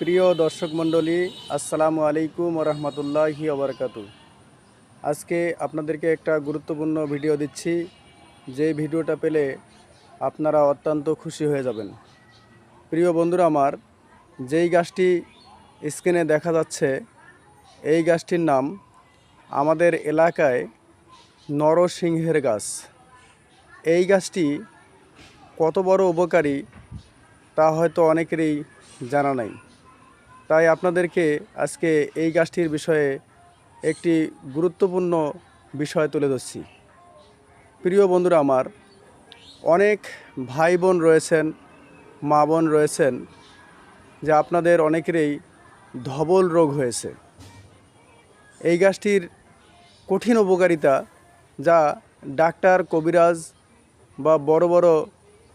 প্রিয় দর্শক মণ্ডলী, আসসালামু আলাইকুম রহমতুল্লাহি ওবরকাতু আজকে আপনাদেরকে একটা গুরুত্বপূর্ণ ভিডিও দিচ্ছি। যে ভিডিওটা পেলে আপনারা অত্যন্ত খুশি হয়ে যাবেন। প্রিয় বন্ধুরা আমার, যেই গাছটি স্ক্রিনে দেখা যাচ্ছে, এই গাছটির নাম আমাদের এলাকায় নরসিংহের গাছ। এই গাছটি কত বড় উপকারী তা হয়তো অনেকেরই জানা নাই। তাই আপনাদেরকে আজকে এই গাছটির বিষয়ে একটি গুরুত্বপূর্ণ বিষয় তুলে ধরছি। প্রিয় বন্ধুরা আমার, অনেক ভাই বোন রয়েছেন, মা বোন রয়েছেন, যে আপনাদের অনেকেরই ধবল রোগ হয়েছে। এই গাছটির কঠিন উপকারিতা যা ডাক্তার, কবিরাজ বা বড় বড়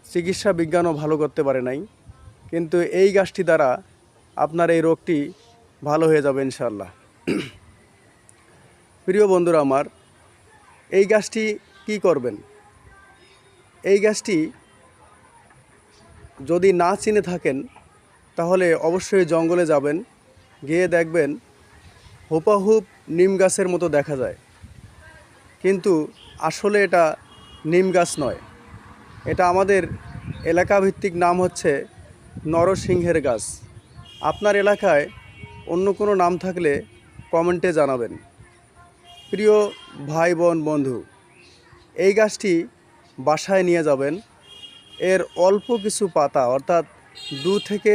চিকিৎসা বিজ্ঞানও ভালো করতে পারে নাই। কিন্তু এই গাছটি দ্বারা আপনার এই রোগটি ভালো হয়ে যাবে ইনশাল্লাহ প্রিয় বন্ধুরা আমার, এই গাছটি কি করবেন? এই গাছটি যদি না চিনে থাকেন, তাহলে অবশ্যই জঙ্গলে যাবেন, গিয়ে দেখবেন হুপাহুপ নিম গাছের মতো দেখা যায়। কিন্তু আসলে এটা নিম গাছ নয়। এটা আমাদের এলাকাভিত্তিক নাম হচ্ছে নরসিংহের গাছ। আপনার এলাকায় অন্য কোনো নাম থাকলে কমেন্টে জানাবেন। প্রিয় ভাই, বোন, বন্ধু, এই গাছটি বাসায় নিয়ে যাবেন। এর অল্প কিছু পাতা, অর্থাৎ দু থেকে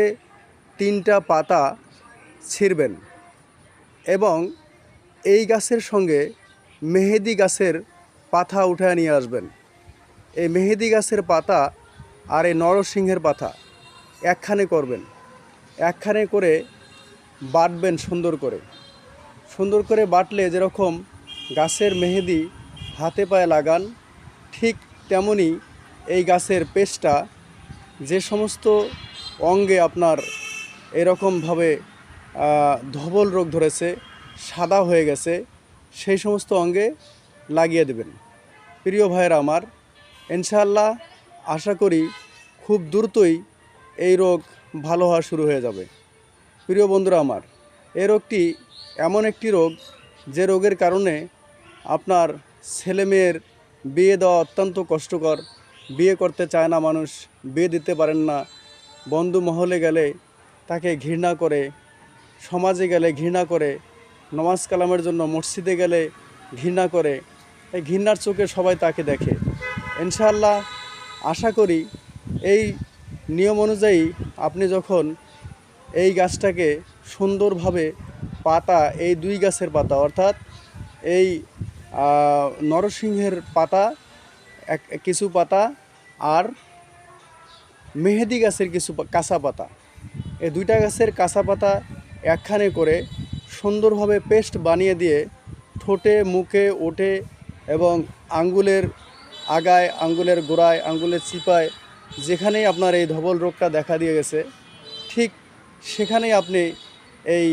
তিনটা পাতা ছিঁড়বেন এবং এই গাছের সঙ্গে মেহেদি গাছের পাতা উঠায় নিয়ে আসবেন। এই মেহেদি গাছের পাতা আর এই নরসিংহের পাতা একখানে করবেন। একখানে করে বাটবেন সুন্দর করে। সুন্দর করে বাটলে যেরকম গাছের মেহেদি হাতে পায়ে লাগান, ঠিক তেমনি এই গাছের পেস্টটা যে সমস্ত অঙ্গে আপনার এরকমভাবে ধবল রোগ ধরেছে, সাদা হয়ে গেছে, সেই সমস্ত অঙ্গে লাগিয়ে দেবেন। প্রিয় ভাইয়েরা আমার, ইনশাআল্লাহ আশা করি খুব দ্রুতই এই রোগ ভালো হওয়া শুরু হয়ে যাবে। প্রিয় বন্ধুরা আমার এই রোগটি এমন একটি রোগ যে রোগের কারণে আপনার ছেলেমেয়ের বিয়ে দেওয়া অত্যন্ত কষ্টকর। বিয়ে করতে চায় না মানুষ, বিয়ে দিতে পারেন না। বন্ধু মহলে গেলে তাকে ঘৃণা করে, সমাজে গেলে ঘৃণা করে, নমাজ কালামের জন্য মসজিদে গেলে ঘৃণা করে। এই ঘৃণার চোখে সবাই তাকে দেখে। ইনশাআল্লাহ, আশা করি এই নিয়ম অনুযায়ী আপনি যখন এই গাছটাকে সুন্দরভাবে পাতা, এই দুই গাছের পাতা, অর্থাৎ এই নরসিংহের পাতা, এক, কিছু পাতা আর মেহেদি গাছের কিছু কাঁচা পাতা, এই দুইটা গাছের কাঁচা পাতা একখানে করে সুন্দরভাবে পেস্ট বানিয়ে দিয়ে ঠোঁটে, মুখে, ওঠে এবং আঙ্গুলের আগায়, আঙ্গুলের গোড়ায়, আঙ্গুলের চিপায় যেখানেই আপনার এই ধবল রোগটা দেখা দিয়ে গেছে, ঠিক সেখানেই আপনি এই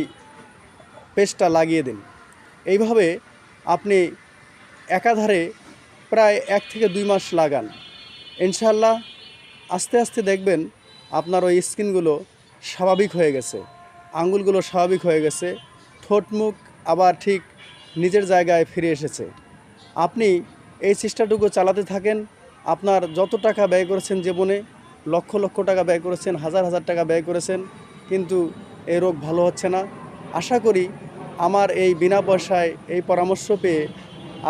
পেস্টটা লাগিয়ে দিন। এইভাবে আপনি একাধারে প্রায় এক থেকে দুই মাস লাগান। ইনশাল্লাহ আস্তে আস্তে দেখবেন আপনার ওই স্কিনগুলো স্বাভাবিক হয়ে গেছে, আঙ্গুলগুলো স্বাভাবিক হয়ে গেছে, ঠোঁট, মুখ আবার ঠিক নিজের জায়গায় ফিরে এসেছে। আপনি এই চেষ্টাটুকু চালাতে থাকেন আপনার যত টাকা ব্যয় করেছেন জীবনে, লক্ষ লক্ষ টাকা ব্যয় করেছেন, হাজার হাজার টাকা ব্যয় করেছেন, কিন্তু এই রোগ ভালো হচ্ছে না। আশা করি আমার এই বিনা পয়সায় এই পরামর্শ পেয়ে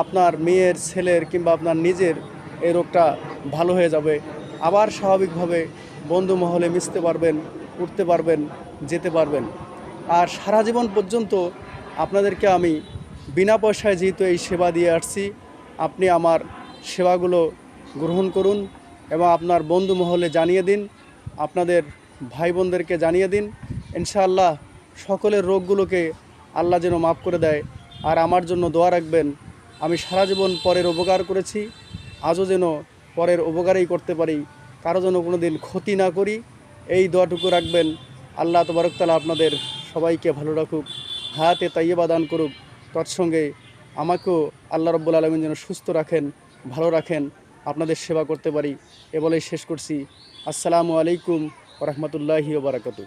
আপনার মেয়ের, ছেলের কিংবা আপনার নিজের এই রোগটা ভালো হয়ে যাবে। আবার স্বাভাবিকভাবে বন্ধু মহলে মিশতে পারবেন, উঠতে পারবেন, যেতে পারবেন। আর সারা জীবন পর্যন্ত আপনাদেরকে আমি বিনা পয়সায় যেহেতু এই সেবা দিয়ে আসছি, আপনি আমার সেবাগুলো গ্রহণ করুন এবং আপনার বন্ধু মহলে জানিয়ে দিন, আপনাদের ভাই বোনদেরকে জানিয়ে দিন, ইনশাআল্লাহ সকলের রোগগুলোকে আল্লাহ যেন মাফ করে দেয়। আর আমার জন্য দোয়া রাখবেন, আমি সারা জীবন পরের উপকার করেছি, আজও যেন পরের উপকারেই করতে পারি, কারও যেন কোনো দিন ক্ষতি না করি, এই দোয়াটুকু রাখবেন। আল্লাহ তবরকতালা আপনাদের সবাইকে ভালো রাখুক হাতে তাইয়েবা দান করুক, তৎসঙ্গে আমাকেও আল্লাহ রব্বুল আলমিন যেন সুস্থ রাখেন, ভালো রাখেন। আপনাদের সেবা করতে পারি। এ বলেই শেষ করছি। আসসালামু আলাইকুম রহমতুল্লাহি বারাকাতু